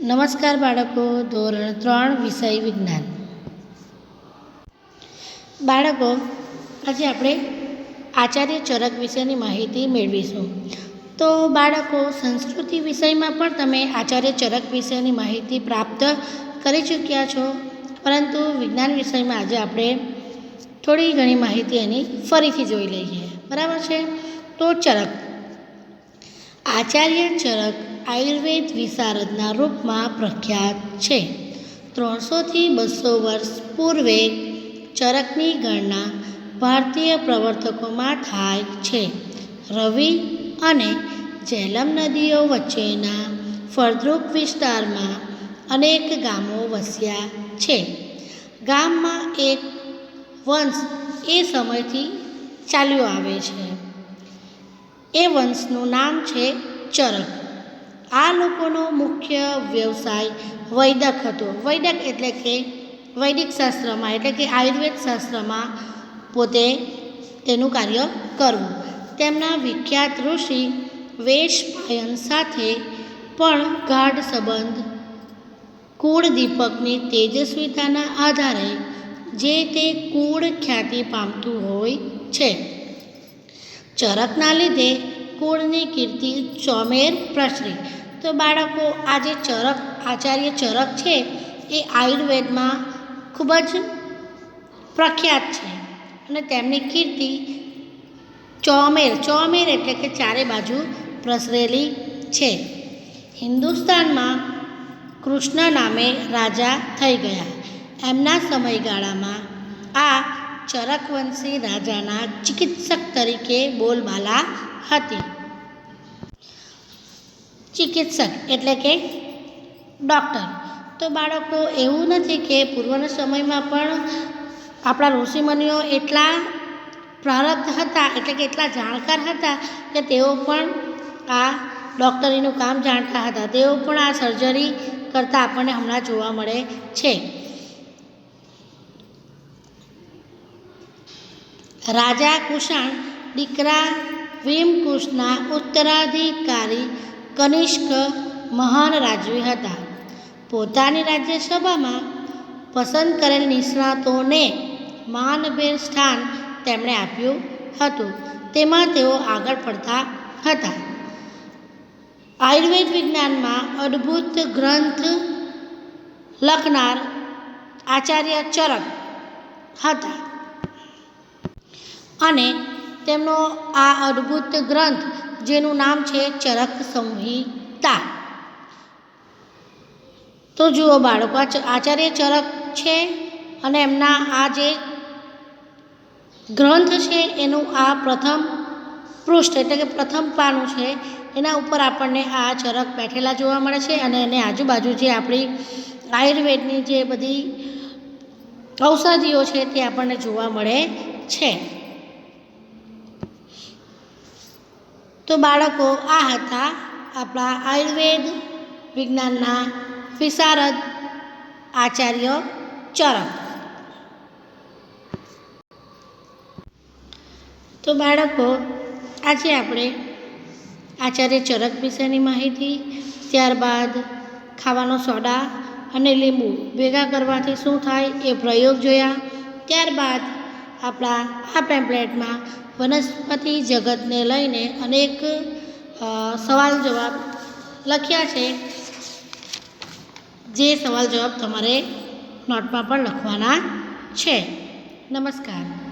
નમસ્કાર બાળકો, ધોરણ ત્રણ, વિષય વિજ્ઞાન. બાળકો, આજે આપણે આચાર્ય ચરક વિશેની માહિતી મેળવીશું. તો બાળકો, સંસ્કૃતિ વિષયમાં પણ તમે આચાર્ય ચરક વિશેની માહિતી પ્રાપ્ત કરી ચૂક્યા છો. પરંતુ વિજ્ઞાન વિષયમાં આજે આપણે થોડી ઘણી માહિતી એની ફરીથી જોઈ લઈએ. બરાબર છે? તો ચરક. આચાર્ય ચરક આયુર્વેદ વિશારદના રૂપમાં પ્રખ્યાત છે. ત્રણસોથી બસો વર્ષ પૂર્વે ચરકની ગણના ભારતીય પ્રવર્તકોમાં થાય છે. રવિ અને જેલમ નદીઓ વચ્ચેના ફળદ્રુપ વિસ્તારમાં અનેક ગામો વસ્યા છે. ગામમાં એક વંશ એ સમયથી ચાલ્યો આવે છે. એ વંશનું નામ છે ચરક. આ લોકોનો મુખ્ય વ્યવસાય વૈદક હતો. વૈદક એટલે કે વૈદિક શાસ્ત્રમાં, એટલે કે આયુર્વેદ શાસ્ત્રમાં પોતે તેનું કાર્ય કરવું. તેમના વિખ્યાત ઋષિ વેશપાયન સાથે પણ ગાઢ સંબંધ, કુળ દીપકની તેજસ્વીતાના આધારે જે તે કુળ ખ્યાતિ પામતું હોય છે. ચરકના લીધે કુળની કીર્તિ ચોમેર પ્રસરી. તો બાળકો, આ જે ચરક, આચાર્ય ચરક છે, એ આયુર્વેદમાં ખૂબ જ પ્રખ્યાત છે. અને તેમની કીર્તિ ચોમેર ચોમેર એટલે કે ચારે બાજુ પ્રસરેલી છે. હિન્દુસ્તાનમાં કૃષ્ણ નામે રાજા થઈ ગયા. એમના સમયગાળામાં આ ચરકવંશી રાજાના ચિકિત્સક તરીકે બોલબાલા હતી. ચિકિત્સક એટલે કે ડૉક્ટર. તો બાળકો, એવું નથી કે પૂર્વના સમયમાં પણ આપણા ઋષિમુનિઓ એટલા પ્રારબ્ધ હતા, એટલે કે એટલા જાણકાર હતા કે તેઓ પણ આ ડૉક્ટરીનું કામ જાણતા હતા. તેઓ પણ આ સર્જરી કરતાં આપણને હમણાં જોવા મળે છે. રાજા કુષાણ દીકરા ભીમકુશના ઉત્તરાધિકારી કનિષ્ક મહાન રાજવી હતા. પોતાની રાજ્યસભામાં પસંદ કરેલ નિષ્ણાતોને માનભેર સ્થાન તેમણે આપ્યું હતું. તેમાં તેઓ આગળ પડતા હતા. આયુર્વેદ વિજ્ઞાનમાં અદ્ભુત ગ્રંથ લખનાર આચાર્ય ચરક હતા. અને તેમનો આ અદ્ભુત ગ્રંથ જેનું નામ છે ચરક સંહિતા. તો જુઓ બાળકો આચાર્ય ચરક છે અને એમના આ જે ગ્રંથ છે એનું આ પ્રથમ પૃષ્ઠ એટલે કે પ્રથમ પાનું છે, એના ઉપર આપણને આ ચરક બેઠેલા જોવા મળે છે અને એને આજુબાજુ જે આપણી આયુર્વેદની જે બધી ઔષધિઓ છે તે આપણને જોવા મળે છે. તો બાળકો, આ હતા આપણા આયુર્વેદ વિજ્ઞાનના વિશારદ આચાર્ય ચરક તો બાળકો, આજે આપણે આચાર્ય ચરક વિશેની માહિતી, ત્યારબાદ ખાવાનો સોડા અને લીંબુ ભેગા કરવાથી શું થાય એ પ્રયોગ જોયા. ત્યારબાદ આપણા આ પેમ્પલેટમાં વનસ્પતિ જગતને લઈને અનેક સવાલ જવાબ લખ્યા છે. જે સવાલ જવાબ તમારે નોટમાં પણ લખવાના છે. નમસ્કાર.